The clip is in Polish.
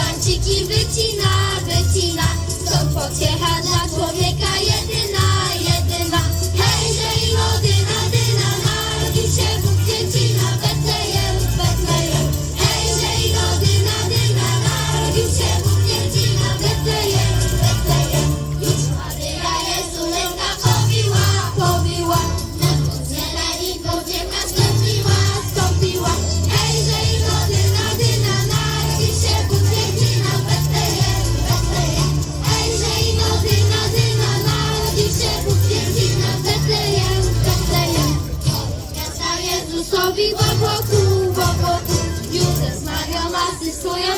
Lanciki wycina, wycina, stąd pociecha dla człowieka. soya